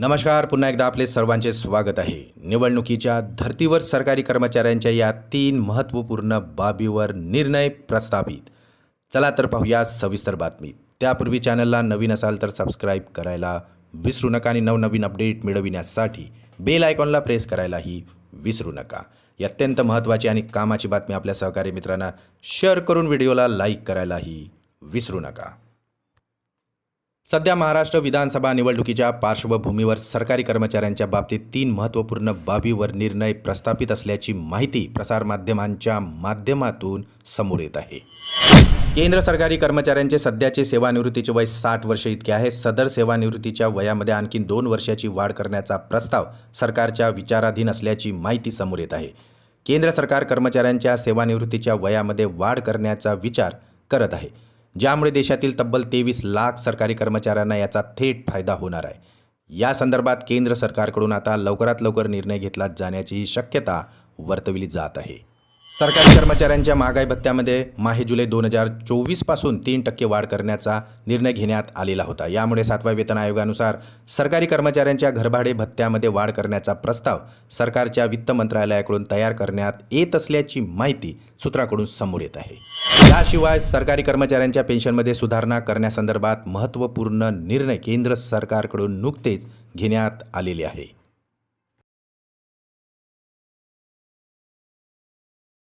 नमस्कार पुन्हा एकदा आपले सर्वांचे स्वागत आहे. निवडणुकीच्या धर्तीवर सरकारी कर्मचाऱ्यांच्या या तीन महत्त्वपूर्ण बाबीवर निर्णय प्रस्तावित. चला तर पाहूया सविस्तर बातमी. त्यापूर्वी चॅनलला नवीन असाल तर सबस्क्राईब करायला विसरू नका आणि नवनवीन अपडेट मिळविण्यासाठी बेल आयकॉनला प्रेस करायलाही विसरू नका. ही अत्यंत महत्त्वाची आणि कामाची बातमी आपल्या सहकारी मित्रांना शेअर करून व्हिडिओला लाईक करायलाही विसरू नका. सध्या महाराष्ट्र विधानसभा निवडणुकीच्या पार्श्वभूमीवर सरकारी कर्मचाऱ्यांच्या बाबतीत तीन महत्त्वपूर्ण बाबीवर निर्णय प्रस्थापित असल्याची माहिती प्रसारमाध्यमांच्या माध्यमातून समोर येत आहे. केंद्र सरकारी कर्मचाऱ्यांचे सध्याचे सेवानिवृत्तीचे वय साठ वर्ष इतके आहे. सदर सेवानिवृत्तीच्या वयामध्ये आणखी दोन वर्षाची वाढ करण्याचा प्रस्ताव सरकारच्या विचाराधीन असल्याची माहिती समोर येत आहे. केंद्र सरकार कर्मचाऱ्यांच्या सेवानिवृत्तीच्या वयामध्ये वाढ करण्याचा विचार करत आहे. ज्यामुळे देशातील तब्बल तेवीस लाख सरकारी कर्मचाऱ्यांना याचा थेट फायदा होणार आहे. या संदर्भात केंद्र सरकारकडून आता लवकरात लवकर निर्णय घेतला जाण्याची शक्यता वर्तविली जात आहे. सरकारी कर्मचाऱ्यांच्या महागाई भत्त्यामध्ये माहे जुलै दोन हजार चोवीसपासून तीन टक्के वाढ करण्याचा निर्णय घेण्यात आलेला होता. यामुळे सातव्या वेतन आयोगानुसार सरकारी कर्मचाऱ्यांच्या घरभाडे भत्त्यामध्ये वाढ करण्याचा प्रस्ताव सरकारच्या वित्त मंत्रालयाकडून तयार करण्यात येत असल्याची माहिती सूत्राकडून समोर येत आहे. याशिवाय सरकारी कर्मचाऱ्यांच्या पेन्शनमध्ये सुधारणा करण्यासंदर्भात महत्त्वपूर्ण निर्णय केंद्र सरकारकडून नुकतेच घेण्यात आलेले आहे.